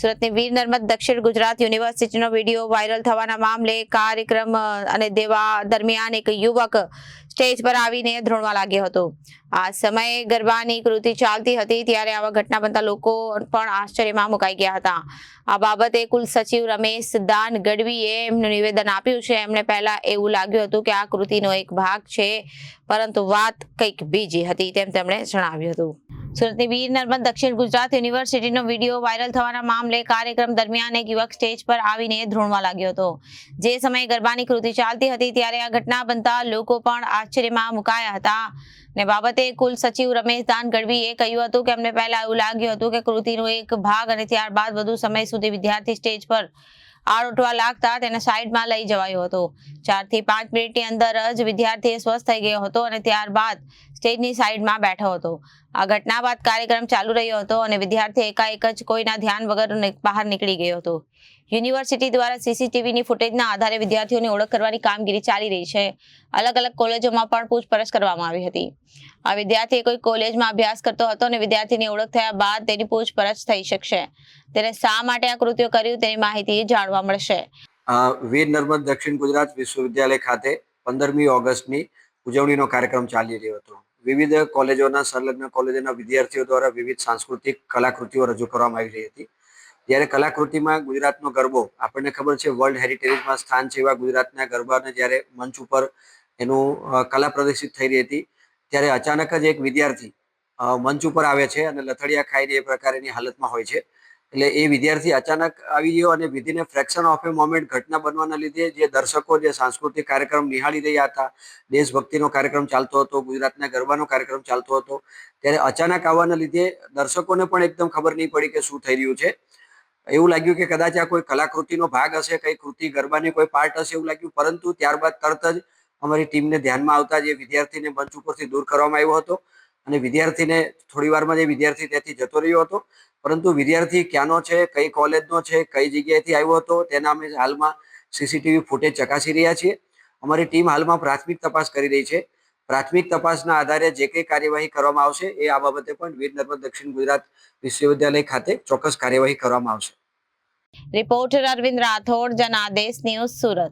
સુરતની વીર નર્મદ દક્ષિણ ગુજરાત યુનિવર્સિટીનો વીડિયો વાયરલ થવાના મામલે કાર્યક્રમ અને દેવા દરમિયાન એક યુવક સ્ટેજ પર આવીને ધ્રોણવા લાગ્યો હતો. આ સમયે ગરબાની કૃતિ ચાલતી હતી ત્યારે આવા ઘટના બનતા લોકો પણ આશ્ચર્યમાં મુકાઈ ગયા હતા. આ બાબતે કુલ સચિવ રમેશ દાન ગઢવીએ એમનું નિવેદન આપ્યું છે. એમણે પહેલા એવું લાગ્યું હતું કે આ કૃતિનો એક ભાગ છે, પરંતુ વાત કંઈક બીજી હતી તેમ તેમણે જણાવ્યું હતું. સુરતની વીર નર્મદ દક્ષિણ ગુજરાત યુનિવર્સિટીનો વીડિયો વાયરલ થવાના મામલે કાર્યક્રમ દરમિયાન એક યુવક સ્ટેજ પર આવીને ધ્રોણવા લાગ્યો હતો. જે સમયે ગરબાની કૃતિ ચાલતી હતી ત્યારે આ ઘટના બનતા લોકો પણ આશ્ચર્યમાં મુકાયા હતા. ને બાબતે કુલ સચિવ રમેશ દાન ગઢવીએ કહ્યું હતું કે, અમને પહેલા એવું લાગ્યું હતું કે કૃતિનો એક ભાગ અને ત્યારબાદ વધુ સમય સુધી વિદ્યાર્થી સ્ટેજ પર આરોટવા લાગતા તેને સાઈડમાં લઈ જવાયો હતો. ચારથી પાંચ મિનિટની અંદર જ વિદ્યાર્થી સ્વસ્થ થઈ ગયો હતો અને ત્યારબાદ સ્ટેજની સાઈડમાં બેઠો હતો. આ ઘટના બાદ કાર્યક્રમ ચાલુ રહ્યો હતો અને વિદ્યાર્થી એકાએક જ કોઈના ધ્યાન વગર બહાર નીકળી ગયો હતો. યુનિવર્સિટી દ્વારા સીસીટીવીની ફૂટેજના આધારે વિદ્યાર્થીઓની ઓળખ કરવાની કામગીરી ચાલી રહી છે. અલગ અલગ કોલેજોમાં પણ પૂછપરછ કરવામાં આવી હતી. આ વિદ્યાર્થી કોઈ કોલેજમાં અભ્યાસ કરતો હતો અને વિદ્યાર્થીની ઓળખ થયા બાદ તેની પૂછપરછ થઈ શકશે. તેને શા માટે આ કૃત્યો કર્યું તેની માહિતી જાણવા મળશે. વીર નર્મદ દક્ષિણ ગુજરાત વિશ્વવિદ્યાલય ખાતે પંદરમી ઓગસ્ટની ઉજવણીનો કાર્યક્રમ ચાલી રહ્યો હતો. વિવિધ કોલેજોના, સંલગ્ન કોલેજોના વિદ્યાર્થીઓ દ્વારા વિવિધ સાંસ્કૃતિક કલાકૃતિઓ રજૂ કરવામાં આવી રહી હતી. જ્યારે કલાકૃતિમાં ગુજરાતનો ગરબો, આપણને ખબર છે વર્લ્ડ હેરિટેજમાં સ્થાન છે એવા ગુજરાતના ગરબાને જ્યારે મંચ ઉપર એનું કલા પ્રદર્શિત થઈ રહી હતી, ત્યારે અચાનક જ એક વિદ્યાર્થી મંચ ઉપર આવે છે અને લથડિયા ખાઈને એ પ્રકારની હાલતમાં હોય છે. એટલે એ વિદ્યાર્થી અચાનક આવી ગયો અને વિધિને ફ્રેક્શન ઓફ એ મોમેન્ટ ઘટના બનવાના લીધે જે દર્શકો, જે સાંસ્કૃતિક કાર્યક્રમ નિહાળી રહ્યા હતા, દેશભક્તિનો કાર્યક્રમ ચાલતો હતો, ગુજરાતના ગરબાનો કાર્યક્રમ ચાલતો હતો, ત્યારે અચાનક આવવાના લીધે દર્શકોને પણ એકદમ ખબર નહીં પડી કે શું થઈ રહ્યું છે. એવું લાગ્યું કે કદાચ આ કોઈ કલાકૃતિનો ભાગ હશે, કઈ કૃતિ ગરબાની કોઈ પાર્ટ હશે એવું લાગ્યું, પરંતુ ત્યારબાદ તરત જ અમારી ટીમને ધ્યાનમાં આવતા જે વિદ્યાર્થીને મંચ ઉપરથી દૂર કરવામાં આવ્યો હતો. અને વિદ્યાર્થીને થોડી વારમાં જે વિદ્યાર્થી ત્યાંથી જતો રહ્યો હતો, પરંતુ વિદ્યાર્થી ક્યાંનો છે, કઈ કોલેજનો છે, કઈ જગ્યાએથી આવ્યો હતો, તેના અમે હાલમાં સીસીટીવી ફૂટેજ ચકાસી રહ્યા છીએ. અમારી ટીમ હાલમાં પ્રાથમિક તપાસ કરી રહી છે. પ્રાથમિક તપાસના આધારે જે કંઈ કાર્યવાહી કરવામાં આવશે, એ આ બાબતે પણ વીર નર્મદ દક્ષિણ ગુજરાત વિશ્વવિદ્યાલય ખાતે ચોક્કસ કાર્યવાહી કરવામાં આવશે. Reporter Arvind Rathod, Janadesh news Surat.